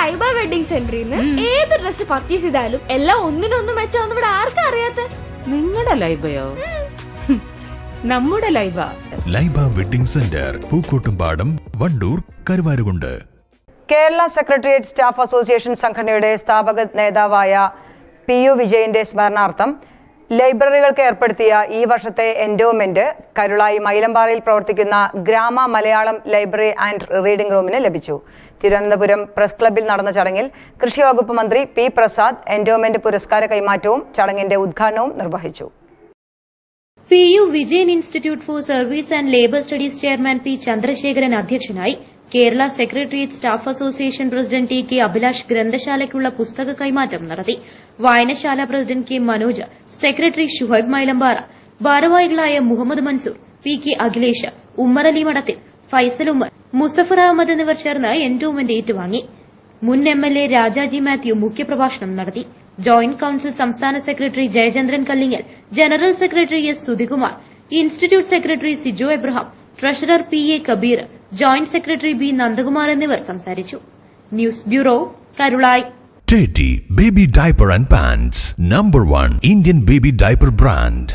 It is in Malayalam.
ലൈബ വെഡിങ് സെന്ററിൽ നിന്ന് ഏത് ഡ്രസ് പർച്ചേസ് ചെയ്താലും എല്ലാം ഒന്നിനൊന്നും മെച്ചാന്ന് ഇവിടെ ആർക്കും അറിയാത്ത? നിങ്ങളുടെ ലൈബയോ? നമ്മുടെ Laiba. Laiba wedding centre Pookkottumpadam Wandoor Karuvarakundu. Kerala secretariat staff association സംഘടനയുടെ സ്ഥാപക നേതാവായ പി യു വിജയന്റെ സ്മരണാർത്ഥം ലൈബ്രറികൾക്ക് ഏർപ്പെടുത്തിയ ഈ വർഷത്തെ എൻഡോമെന്റ് കരുളായി മൈലമ്പാറയിൽ പ്രവർത്തിക്കുന്ന ഗ്രാമ മലയാളം ലൈബ്രറി ആൻഡ് റീഡിംഗ് റൂമിന് ലഭിച്ചു. തിരുവനന്തപുരം പ്രസ് ക്ലബിൽ നടന്ന ചടങ്ങിൽ കൃഷി വകുപ്പ് മന്ത്രി പി പ്രസാദ് എൻഡോമെന്റ് പുരസ്കാര കൈമാറ്റവും ചടങ്ങിന്റെ ഉദ്ഘാടനവും നിർവഹിച്ചു. P U Vijayan institute for service and labour studies chairman P Chandrasekharan അധ്യക്ഷനായി Kerala secretariat staff association president T K Abhilash ഗ്രന്ഥശാലയ്ക്കുള്ള പുസ്തക കൈമാറ്റം നടത്തി. വായനശാല president K Manoj secretary Shuhaib Mylambara ഭാരവാഹികളായ മുഹമ്മദ് മൻസൂർ പി കെ അഖിലേഷ് ഉമ്മറലി മടത്തിൽ ഫൈസൽ ഉമ്മർ മുസഫർ അഹമ്മദ് എന്നിവർ ചേർന്ന് എൻഡോമെന്റ് ഏറ്റുവാങ്ങി. മുൻ M L A Rajaji Mathew മുഖ്യപ്രഭാഷണം നടത്തി. ജോയിന്റ് കൌൺസിൽ സംസ്ഥാന secretary Jayachandran Kallingal general secretary S Sudhikumar institute secretary Sijo Abraham treasurer P A Kabeer joint secretary B Nandakumar എന്നിവർ സംസാരിച്ചു news bureau Karulai Teddy Baby Diaper and Pants, number one Indian baby diaper brand.